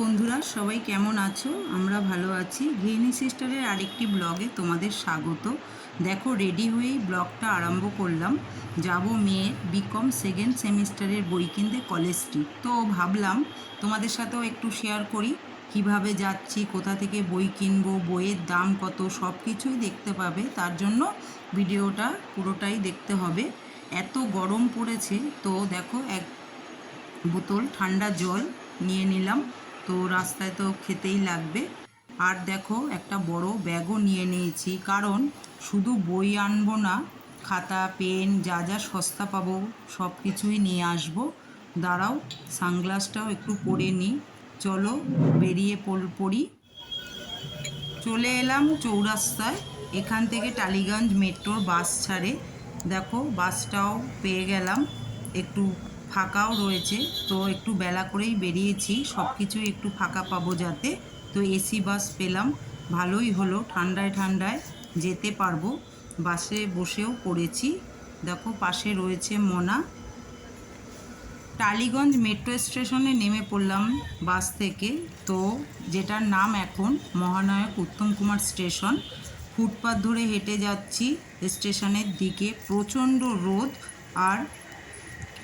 বন্ধুরা, সবাই কেমন আছো? আমরা ভালো আছি। গৃহিণী সিস্টারের আরেকটি ব্লগে তোমাদের স্বাগত। দেখো, রেডি হয়েই ব্লগটা আরম্ভ করলাম। যাব মেয়ে বিকম সেকেন্ড সেমিস্টারের বই কিনতে কলেজ স্ট্রিট তো ভাবলাম, তোমাদের সাথেও একটু শেয়ার করি। কীভাবে যাচ্ছি, কোথা থেকে বই কিনবো, বইয়ের দাম কত সব কিছুই দেখতে পাবে। তার জন্য ভিডিওটা পুরোটাই দেখতে হবে। এত গরম পড়েছে, তো দেখো, এক বোতল ঠান্ডা জল নিয়ে নিলাম। তো রাস্তায় তো খেতেই লাগবে। আর দেখো, একটা বড় ব্যাগও নিয়ে নিয়েছি। কারণ শুধু বই আনব না, খাতা, পেন, যা যা সস্তা পাবো, সব কিছুই নিয়ে আসব। দাঁড়াও, সানগ্লাসটাও একটু পরে নিই চলো, বেরিয়ে পড়- পড়ি। চলে এলাম চৌরাস্তায়। এখান থেকে টালিগঞ্জ মেট্রোর বাস ছাড়ে। দেখো, বাসটাও পেয়ে গেলাম। একটু ফাঁকাও রয়েছে। তো একটু বেলা করেই বেরিয়েছি। সব কিছুই একটু ফাঁকা পাবো যাতে। তো এসি, বাস পেলাম। ভালোই হলো। ঠান্ডায় ঠান্ডায় যেতে পারব। বাসে বসেও পড়েছি। দেখো, পাশে রয়েছে মনা। টালিগঞ্জ মেট্রো স্টেশনে নেমে পড়লাম বাস থেকে। তো যেটার নাম এখন মহানায়ক উত্তম কুমার স্টেশন। ফুটপাথ ধরে হেঁটে যাচ্ছি স্টেশনের দিকে। প্রচণ্ড রোদ আর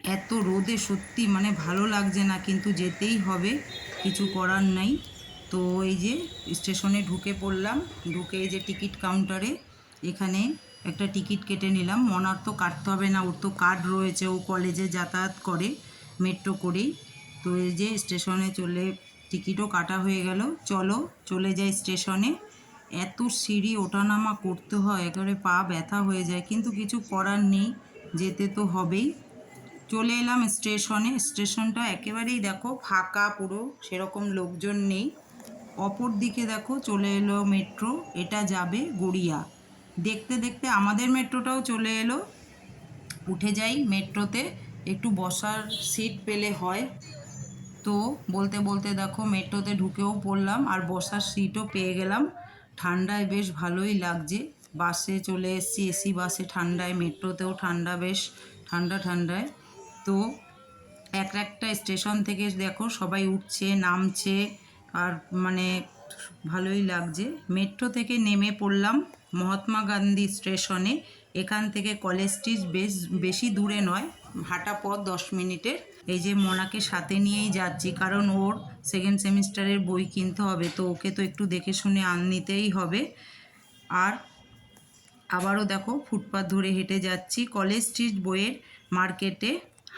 এত রোদে সত্যি মানে ভালো লাগছে না, কিন্তু যেতেই হবে, কিছু করার নাই। তো এই যে স্টেশনে ঢুকে পড়লাম, ঢুকে এই যে টিকিট কাউন্টারে, এখানে একটা টিকিট কেটে নিলাম। মনার তো কাটতে হবে না, ওর তো কার্ড রয়েছে, ও কলেজে যাতায়াত করে, মেট্রো করেই। তো এই যে স্টেশনে চলে, টিকিটও কাটা হয়ে গেল। চলো, চলে যাই স্টেশনে। এত সিঁড়ি ওঠানামা করতে হয়, একেবারে পা ব্যথা হয়ে যায়, কিন্তু কিছু করার নেই, যেতে তো হবেই। চলে এলাম স্টেশনে। স্টেশনটা একেবারেই দেখো ফাঁকা পুরো, সেরকম লোকজন নেই। অপর দিকে দেখো চলে এলো মেট্রো, এটা যাবে গড়িয়া। দেখতে দেখতে আমাদের মেট্রোটাও চলে এলো। উঠে যাই মেট্রোতে, একটু বসার সিট পেলে হয়। তো বলতে বলতে দেখো মেট্রোতে ঢুকেও পড়লাম আর বসার সিটও পেয়ে গেলাম। ঠান্ডায় বেশ ভালোই লাগছে। বাসে চলে এসেছি, এসি বাসে ঠান্ডায়, মেট্রোতেও ঠান্ডা বেশ, ঠান্ডা ঠান্ডায়। তো এক একটা স্টেশন থেকে দেখো সবাই উঠছে, নামছে আর মানে ভালোই লাগছে। মেট্রো থেকে নেমে পড়লাম মহাত্মা গান্ধী স্টেশনে। এখান থেকে কলেজটি বেশ, বেশি দূরে নয়, হাঁটা পথ দশ মিনিটের। এই যে মনাকে সাথে নিয়েই যাচ্ছি, কারণ ওর সেকেন্ড সেমিস্টারের বই কিনতে হবে, তো ওকে তো একটু দেখে শুনে আন নিতেই হবে। আর আবারও দেখো ফুটপাথ ধরে হেঁটে যাচ্ছি কলেজ স্ট্রিট বইয়ের মার্কেটে।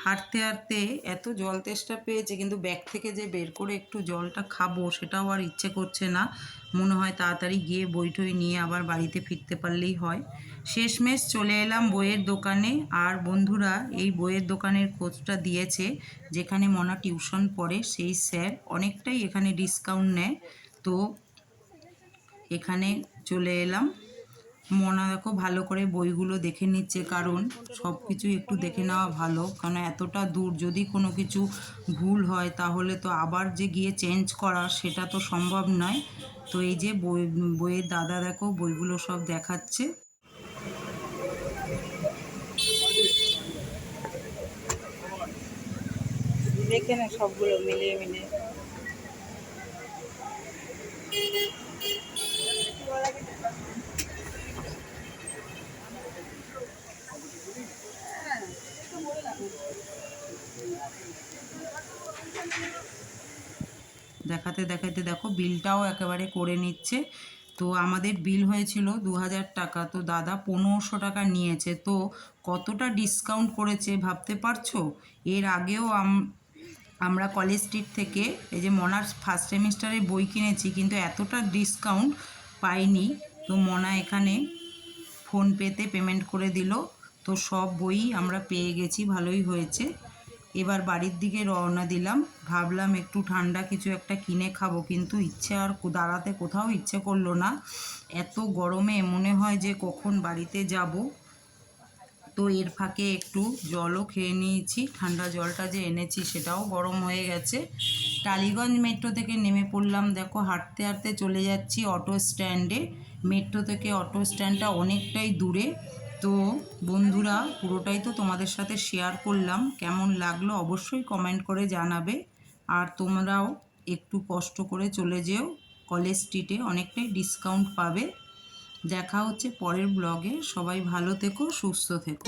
হাঁটতে হাঁটতে এত জল তেষ্টা পেয়েছে, কিন্তু ব্যাগ থেকে যে বের করে একটু জলটা খাব সেটাও আর ইচ্ছে করছে না। মনে হয় তাড়াতাড়ি গিয়ে বই টই নিয়ে আবার বাড়িতে ফিরতে পারলেই হয়। শেষমেশ চলে এলাম বইয়ের দোকানে। আর বন্ধুরা, এই বইয়ের দোকানের খোঁজটা দিয়েছে, যেখানে মনা টিউশন পড়ে, সেই স্যার অনেকটাই এখানে ডিসকাউন্ট নেয়। তো এখানে চলে এলাম। মনা দেখো ভালো করে বইগুলো দেখে নিচ্ছে, কারণ সব কিছু একটু দেখে নেওয়া ভালো। কারণ এতটা দূর যদি কোনো কিছু ভুল হয়, তাহলে তো আবার যে গিয়ে চেঞ্জ করা সেটা তো সম্ভব নয়। তো এই যে বই, বইয়ের দাদা দেখো বইগুলো সব দেখাচ্ছে। দেখে না সবগুলো মিলিয়ে মিলিয়ে। দেখাতে দেখাতে দেখো বিলটাও একেবারে করে নিচ্ছে। তো আমাদের বিল হয়েছিল দু হাজার টাকা। তো দাদা পনেরোশো টাকা নিয়েছে। তো কতটা ডিসকাউন্ট করেছে ভাবতে পারছ? এর আগেও আম- আমরা কলেজ স্ট্রিট থেকে এই যে মনার ফার্স্ট সেমিস্টারের বই কিনেছি, কিন্তু এতটা ডিসকাউন্ট পাইনি। তো মনা এখানে ফোনপেতে পেমেন্ট করে দিল। তো সব বই আমরা পেয়ে গেছি, ভালোই হয়েছে। এবার বাড়ির দিকে রওনা দিলাম। ভাবলাম একটু ঠান্ডা কিছু একটা কিনে খাব, কিন্তু ইচ্ছে আর দাঁড়াতে কোথাও ইচ্ছে করল না। এত গরমে মনে হয় যে কখন বাড়িতে যাব। তো এর ফাঁকে একটু জলও খেয়ে নিয়েছি। ঠান্ডা জলটা যে এনেছি সেটাও গরম হয়ে গেছে। টালিগঞ্জ মেট্রো থেকে নেমে পড়লাম। দেখো, হাঁটতে হাঁটতে চলে যাচ্ছি অটো স্ট্যান্ডে। মেট্রো থেকে অটো স্ট্যান্ডটা অনেকটাই দূরে। তো বন্ধুরা, পুরোটাই তো তোমাদের সাথে শেয়ার করলাম। কেমন লাগল অবশ্যই কমেন্ট করে জানাবে। আর তোমরাও একটু কষ্ট করে চলে যেও কলেজ স্ট্রিটে অনেকটাই ডিসকাউন্ট পাবে। দেখা হচ্ছে পরের ব্লগে সবাই ভালো থেকো, সুস্থ থেকো।